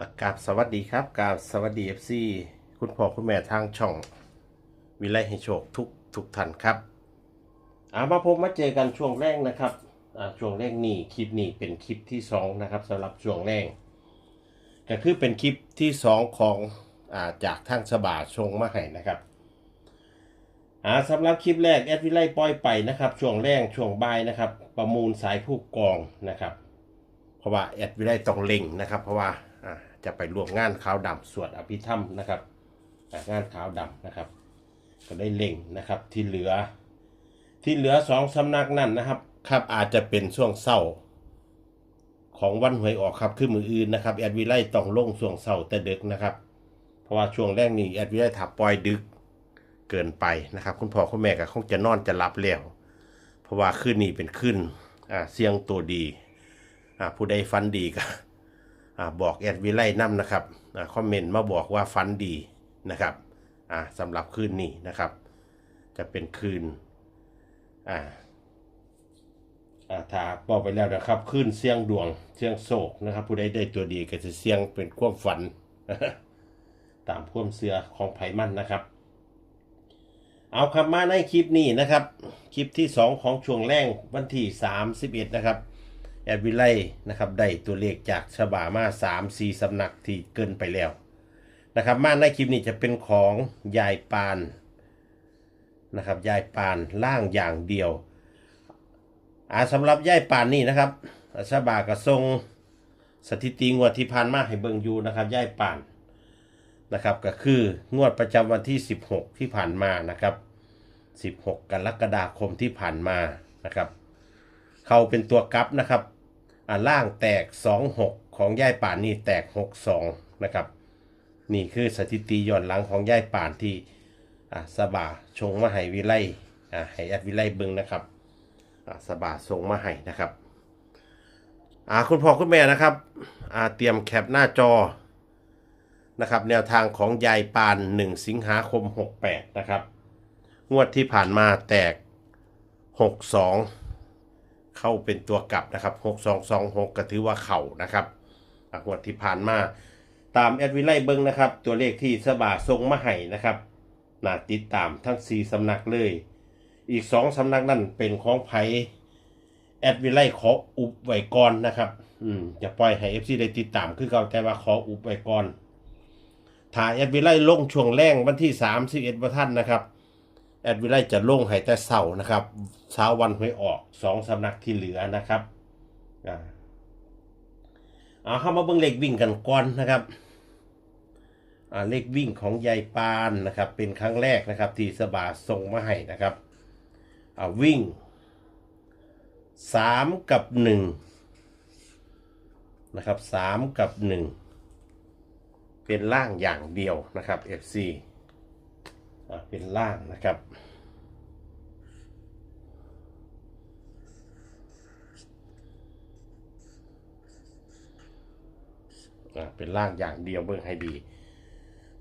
อากาบสวัสดีครับกาบสวัสดีเอฟซีคุณพ่อคุณแม่ทางช่องวิไลให้โชคทุกทุกท่านครับอามาพบมาเจอกันช่วงแรกนะครับอ่าช่วงแรกนี่คลิปนี้เป็นคลิปที่สองนะครับสำหรับช่วงแรกก็คือเป็นคลิปที่สองของอ่าจากทางสบาชงมาให้นะครับอ่าสำหรับคลิปแรกแอดวิไลปล่อยไปนะครับ ช่วงแรกช่วงบ่ายนะครับ ประมูลสายผู้กองนะครับ เพราะว่าแอดวิไลต้องเล็งนะครับ เพราะว่า จะไปร่วมงานขาวดำสวดอภิธรรมนะครับงานขาวดำนะครับ ก็ได้เล็งนะครับที่เหลือ ที่เหลือสองสำนักนั่นนะครับ ครับอาจจะเป็นช่วงเศร้า ของวันหวยออกครับคือมืออื่นนะครับแอดวิไลต้องลงช่วงเศร้าแต่ดึกนะครับ เพราะว่าช่วงแรกนี่แอดวิไลถับปล่อยดึกเกินไปนะครับ คุณพ่อคุณแม่ก็คงจะนอนจะหลับแล้วเพราะว่าคืนนี้เป็นคืนอ่าเสียงตัวดีอ่าผู้ใดฟันดีก็ บอกแอดวิไลนํนะครับอคอมเมนต์มาบอกว่าฟันดีนะครับสำหรับคืนนี้นะครับ จะเป็นคืนอ่าอ่าถ้าบอกไปแล้วนะครับคืนเสียงดวงเสียงโศกนะครับ ผู้ใดได้ตัวดีก็จะเสียงเป็นความฝัน ตามควมเสือของไผมั่นนะครับ เอาครับมาในคลิปนี้นะครับ คลิปที่ 2 ของช่วงแรกวันที่31 นะครับ แอดวิไลนะครับได้ตัวเลขจากฉบามา3 4สำนักที่เกินไปแล้วนะครับมาในคลิปนี้จะเป็นของยายปานนะครับยายปานล่างอย่างเดียวอ่าสำหรับยายปานนี่นะครับฉบากระทรงสถิติงวดที่ผ่านมาให้เบิ่งอยู่นะครับยายปานนะครับก็คืองวดประจำวันที่ 16 ที่ผ่านมานะครับ 16 กรกฎาคมที่ผ่านมานะครับ เขาเป็นตัวกับนะครับ ล่างแตก 26 ของย่ายป่านนี่แตก 62 นะครับ นี่คือสถิติย้อนหลังของย่ายป่านที่สบาชงมาให้วิไลอ่าให้แอดวิไลเบิงนะครับสบาส่งมาให้นะครับคุณพ่อคุณแม่นะครับเตรียมแคปหน้าจอนะครับแนวทางของยายปาน 1 สิงหาคม 68 นะครับ งวดที่ผ่านมาแตก 62 เข้าเป็นตัวกลับนะครับ 6226 ก็ถือว่าเข่านะครับงวดที่ผ่านมา ตามแอดวิไลเบิงนะครับ ตัวเลขที่สบาทรงมาให้นะครับน่าติดตามทั้ง 4สำนักเลย อีก 2สำนักนั่นเป็นของไผแอดวิไลขออุบไว้ก่อนนะครับ อืมจะปล่อยให้ FC ได้ติดตามคือเก่าแต่ว่าขออุบไว้ก่อนถ่ายแอดวิไลลงช่วงแรงวันที่ 31วันท่านนะครับ แอดวิไลจะลงให้แต่เสาร์นะครับเช้าวันหวยออกสองสำนักที่เหลือนะครับอ่าเอาเข้ามาเบิ่งเลขวิ่งกันก่อนนะครับอ่าเลขวิ่งของยายปานนะครับ เป็นครั้งแรกนะครับ ที่สบาส่งมาให้นะครับอ่าวิ่งสามกับหนึ่งนะครับสามกับหนึ่งเป็นล่างอย่างเดียวนะครับ FC เป็นล่างนะครับ เป็นล่างอย่างเดียวเบิ่งให้ดี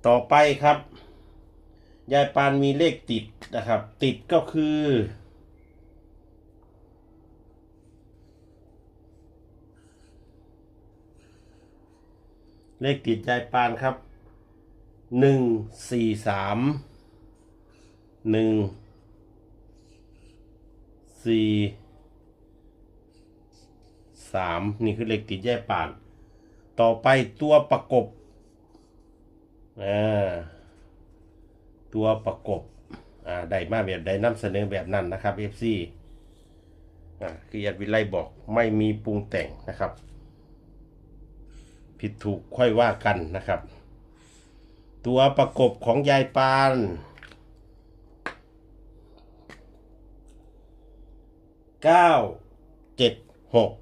ต่อไปครับ ยายปานมีเลขติดนะครับ ติดก็คือเลขติดยายปานครับหนึ่งสี่สาม หนึ่งสี่สามนี่คือเลขติดแยายปาน ต่อไปตัวประกบอ่าตัวประกบอ่าได้มาแบบใดนำเสนอแบบนั้นนะครับ FC อ่าคือยัดวิไลบอกไม่มีปรุงแต่งนะครับ ผิดถูกค่อยว่ากันนะครับ ตัวประกบของยายปาน เก้าเจ็ดหก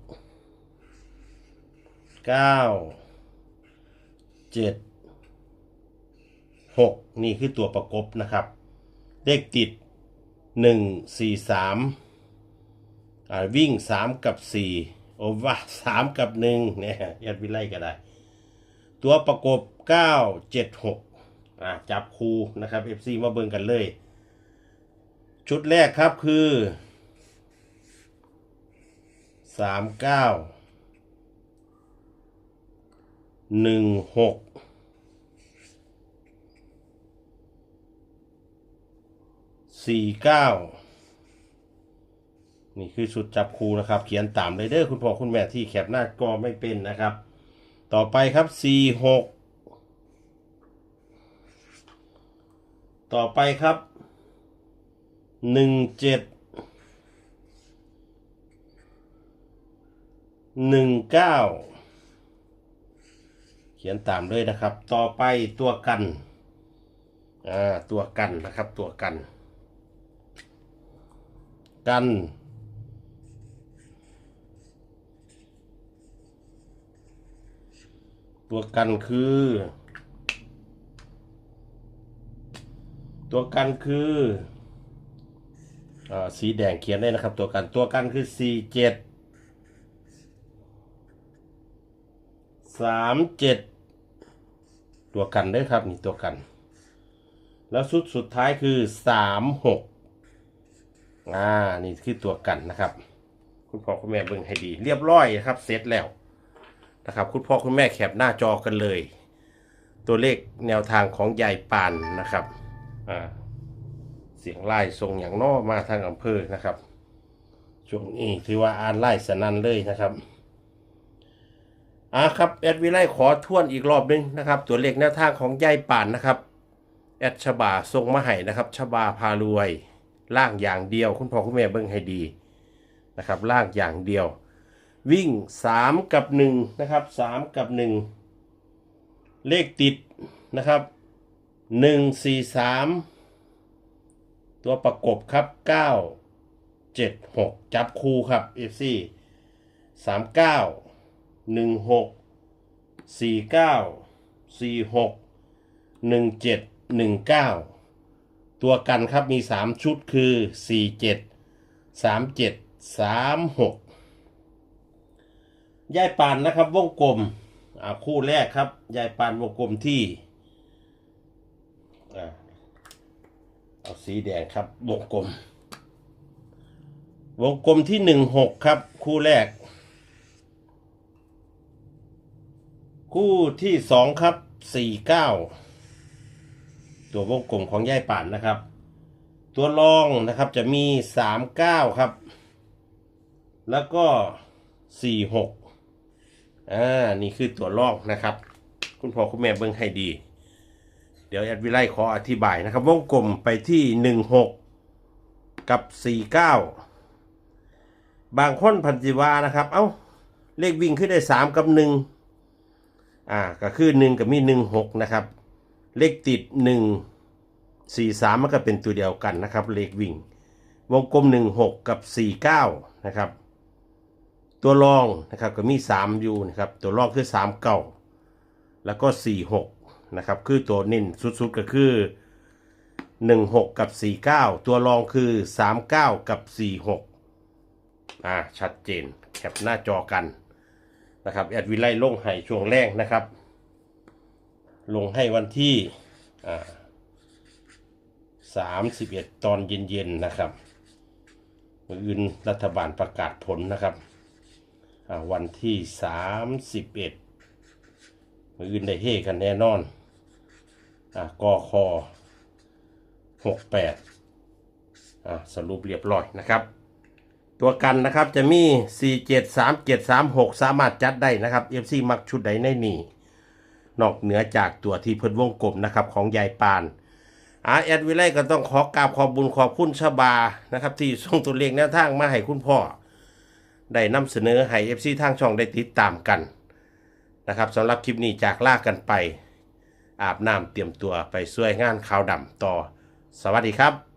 เก้าเจ็ดหกนี่คือตัวประกบนะครับ เลขติดหนึ่งสี่สามวิ่งสามกับสี่โอว่าสามกับหนึ่งเนี่ยยัดวิไลก็ได้ ตัวประกบเก้าเจ็ดหกจับคูนะครับ FC มาเบิ่งกันเลย ชุดแรกครับคือ สามเก้าหนึ่งหกสี่เก้านี่คือชุดจับคูนะครับ เขียนตามเลยเด้อคุณพ่อคุณแม่ที่แคปหน้าก็ไม่เป็นนะครับ ต่อไปครับสี่หกต่อไปครับหนึ่งเจ็ด หนึ่งเก้าเขียนตามเลยนะครับ ต่อไปตัวกัน อ่า ตัวกันนะครับ ตัวกัน กันตัวกันคือ ตัวกันคืออาสีแดงเขียนได้นะครับ ตัวกันตัวกันคือสี่เจ็ด สามเจ็ดตัวกันเด้ครับนี่ตัวกัน แล้วสุดสุดท้ายคือสามหกอ่านี่คือตัวกันนะครับ คุณพ่อคุณแม่เบิ่งให้ดี เรียบร้อยครับเสร็จแล้วนะครับ คุณพ่อคุณแม่แคปหน้าจอกันเลย ตัวเลขแนวทางของยายปานนะครับอ่าเสียงไล่ทรงอย่างนอมาทางอำเภอนะครับช่วงนี้ถือว่าอ่านไล่สนั่นเลยนะครับ อ่าครับแอดวิไลขอทวนอีกรอบหนึงนะครับ ตัวเลขแนวทางของยายป่านนะครับแอดชบาทรงมาให้นะครับชบาพารวย ล่างอย่างเดียว คุณพ่อคุณแม่เบิ่งให้ดีนะครับล่างอย่างเดียว วิ่ง 3 กับ1นะครับ3กับ 1 เลขติดนะครับ 1 4 3 ตัวประกบครับ 9 7 6 จับคู่ครับ FC 39 หนึ่งหกสี่เก้าสี่หกหนึ่งเจ็ดหนึ่งเก้าตัวกันครับมีสามชุดคือสี่เจ็ดสามเจ็ดสามหกยายปานนะครับวงกลมคู่แรกครับยายปานวงกลมที่เอาสีแดงครับวงกลม วงกลมที่หนึ่งหกครับ คู่แรก คู่ที่สองครับสี่เก้าตัววงกลมของย่ายป่านนะครับ ตัวรองนะครับจะมีสามเก้าครับ แล้วก็สี่หกอ่านี่คือตัวรองนะครับ คุณพ่อคุณแม่เบิ่งให้ดี เดี๋ยวแอดวิไลขออธิบายนะครับ วงกลมไปที่หนึ่งหกกับสี่เก้าบางคนพันธิวานะครับ เอ้า เลขวิ่งขึ้นได้สามกับหนึ่ง อ่าก็คือหนึ่งกับมีหนึ่งหกนะครับ เลขติดหนึ่งสี่สามมันก็เป็นตัวเดียวกันนะครับ เลขวิ่ง วงกลมหนึ่งหกกับสี่เก้านะครับ ตัวรองนะครับก็มีสามอยู่นะครับ ตัวรองคือสามเก้าแล้วก็สี่หกนะครับ คือตัวเน้นสุดๆก็คือหนึ่งหกกับสี่เก้าตัวรองคือสามเก้ากับสี่หกอ่าชัดเจนแคปหน้าจอกัน นะครับแอดวิไลลงให้ช่วงแรกนะครับ ลงให้วันที่สามสิบเอ็ดตอนเย็นๆนะครับอื่นรัฐบาลประกาศผลนะครับวันที่สามสิบเอ็ดอื่นได้เฮกันแน่นอนอ่ากอคอหกแปดสรุปเรียบร้อยนะครับ ตัวกันนะครับจะมี 4 7 3 7 3 6 สามารถจัดได้นะครับ FC มักชุดใดในนี่นอกเหนือจากตัวที่เพิ่นวงกลมนะครับของยายปานอาแอดวิไลก็ต้องขอกราบขอบบุญขอบคุณชบานะครับ ที่ส่งตัวเลขแนวทางมาให้คุณพ่อ ได้นำเสนอให้ FC ทางช่องได้ติดตามกันนะครับสำหรับคลิปนี้จากลากันไป อาบน้ำเตรียมตัวไปช่วยงานขาวดำต่อ สวัสดีครับ